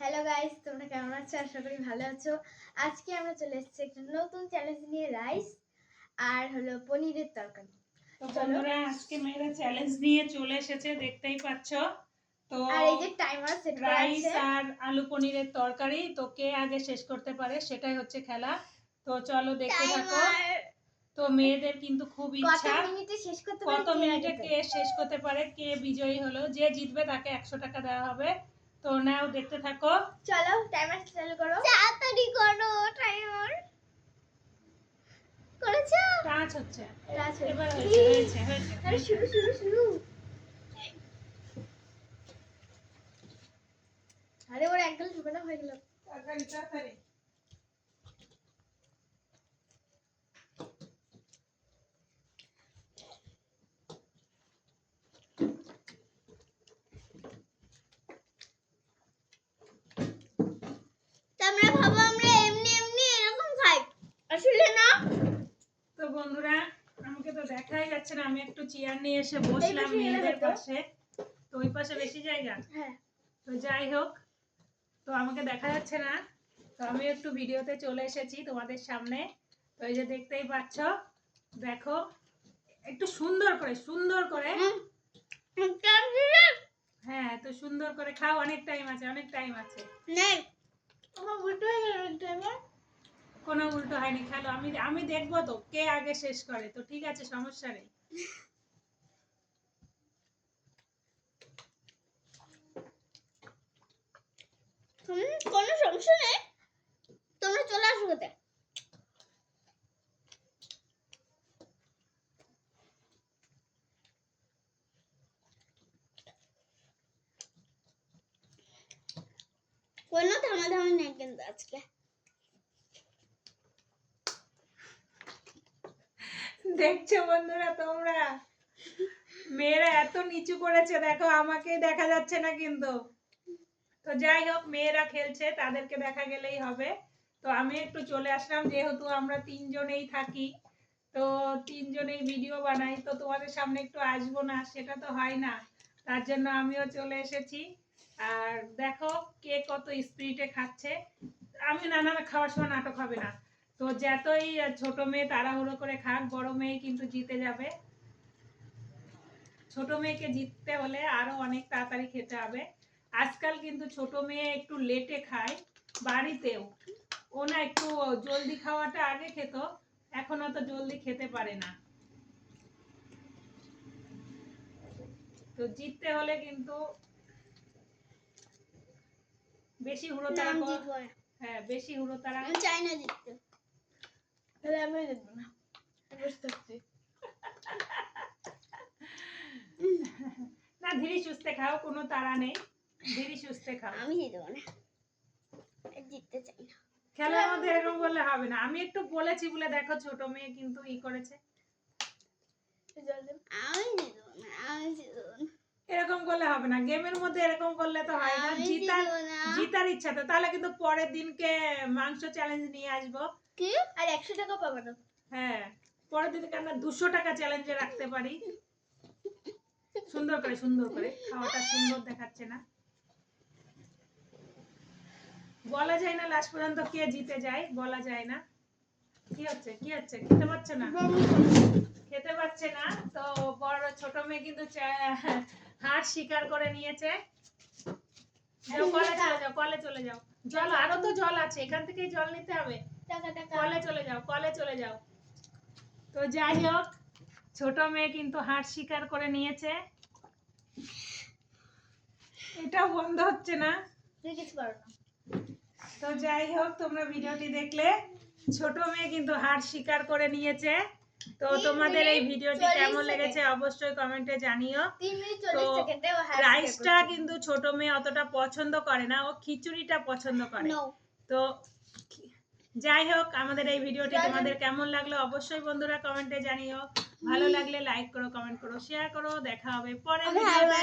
Hello guys তোমরা কেমন আছো? আশা করি ভালো আছো। আজকে আমরা চলে এসেছি একটা নতুন চ্যালেঞ্জ নিয়ে রাইস আর হলো পনিরের তরকারি। তো বন্ধুরা আজকে মেয়েরা চ্যালেঞ্জ নিয়ে চলে এসেছে দেখতেই পাচ্ছ। তো আর এই যে টাইমার সেট করা রাইস আছে। আর আলু পনিরের তরকারি তো কে আগে শেষ করতে পারে সেটাই হচ্ছে খেলা। তো চলো দেখতে থাকো। টাইমার তো মেয়েদের কিন্তু খুব কত ইচ্ছা। মিনিটে শেষ করতে পারে কত কে মিনিটে আগে কে শেষ করতে পারে কে বিজয়ী হলো যে জিতবে তাকে একশো টাকা দেওয়া হবে। তো নাও দেখতে থাকো। চলো টাইমার চালু করো। তাড়াতাড়ি করো টাইমার করেছ? কাজ হচ্ছে। এবার হয়েছে। হয়েছে আরে শুরু শুরু শুরু। আরে ওর একদম হয়ে গেল। তাড়াতাড়ি তাড়াতাড়ি তোমরা ভাবো আমরা এমনি এমনি এরকম খাই আসলে না তো বন্ধুরা আমাকে তো দেখাই যাচ্ছে না আমি একটু চেয়ার নিয়ে এসে বসলাম মেয়েদের পাশে। তো ওই পাশে বেশি জায়গা। হ্যাঁ। তো যাই হোক তো আমাকে দেখা যাচ্ছে না। তো আমি একটু ভিডিওতে চলে এসেছি তোমাদের সামনে। তো এই যে দেখতেই পাচ্ছ দেখো একটু সুন্দর করে সুন্দর করে। হ্যাঁ তো সুন্দর করে খাও অনেক টাইম আছে অনেক টাইম আছে। নেই। আমার হয়ে টাইমার কোনো উল্টো হয়নি, খেলো। আমি আমি দেখব তো, কে আগে শেষ করে, তো ঠিক আছে, সমস্যা নেই। কোনো সমস্যা নেই। তোমরা চলে আসো কোথায় কোনো থামাধামি নেই কিন্তু আজকে। দেখছ বন্ধুরা তোমরা? মেয়েরা এত নিচু করেছে দেখো আমাকে দেখা যাচ্ছে না কিন্তু। তো যাই হোক মেয়েরা খেলছে তাদেরকে দেখা গেলেই হবে। তো আমি একটু চলে আসলাম যেহেতু আমরা তিনজনেই থাকি তো তিনজনেই ভিডিও বানাই তো তোমাদের সামনে একটু আসব না সেটা তো হয় না। তার জন্য আমিও চলে এসেছি। আর দেখো কে কত স্পিরিটে খাচ্ছে। আমি না না না, খাওয়ার সময় নাটক হবে না। তো যতই ছোট মেয়ে তাড়াহুড়ো করে খাক বড় মেয়ে কিন্তু জিতে যাবে। ছোট মেয়েকে জিততে হলে আরও অনেক তাড়াতাড়ি খেতে হবে। আজকাল কিন্তু ছোট মেয়ে একটু লেটে খায় বাড়িতেও। ও না একটু জলদি খাওয়াটা আগে খেত এখন অত জলদি খেতে পারে না। তো জিততে হলে কিন্তু বেশি হুড়ো না, তাড়া আমি কর- জিতবো। না হ্যাঁ বেশি হুড়ো তাড়া আমি চাই না জিততে। তাহলে আমি জিতবো না বুঝতে না ধীরে সুস্থে খাও কোনো তাড়া নেই। ধীরে সুস্থে খাও। আমি জিতবো না। জিততে চাই না। খেলার মধ্যে এরকম বললে হবে না। আমি একটু বলেছি বলে দেখো ছোট মেয়ে কিন্তু ই করেছে। এরকম করলে হবে না। গেমের মধ্যে এরকম করলে তো হয় না। জিতার জিতার ইচ্ছা তো। তাহলে কিন্তু পরের দিনকে মাংস চ্যালেঞ্জ নিয়ে আসব। কি? আর একশো টাকা পাবো না। হ্যাঁ পরের দিনকে আমরা দুশো টাকা চ্যালেঞ্জে রাখতে পারি। সুন্দর করে সুন্দর করে। খাওয়াটা সুন্দর দেখাচ্ছে না। বলা যায় না লাস্ট পর্যন্ত কে জিতে যায়, বলা যায় না। কি হচ্ছে? কি হচ্ছে? খেতে পাচ্ছে না? খেতে পাচ্ছে না। তো বড় ছোট মেয়ে কিন্তু হার স্বীকার করে নিয়েছে। কলে চলে যাও, কলে চলে যাও। জল, আরও তো জল আছে। এখান থেকেই জল নিতে হবে। কলে চলে যাও কলে চলে যাও। তো যাই হোক ছোট মেয়ে কিন্তু হার স্বীকার করে নিয়েছে। এটা বন্ধ হচ্ছে না। তো যাই হোক তোমরা ভিডিওটি দেখলে ছোট মেয়ে কিন্তু হার স্বীকার করে নিয়েছে। তো তোমাদের এই ভিডিওটি কেমন লেগেছে অবশ্যই কমেন্টে জানিও। তো রাইসটা কিন্তু ছোট মেয়ে অতটা পছন্দ করে না ও খিচুড়িটা পছন্দ করে। তো যাই হোক আমাদের এই ভিডিওটি। তোমাদের কেমন লাগল অবশ্যই বন্ধুরা কমেন্টে জানিও। ভালো লাগলে লাইক করো কমেন্ট করো শেয়ার করো দেখা হবে ভিডিওতে।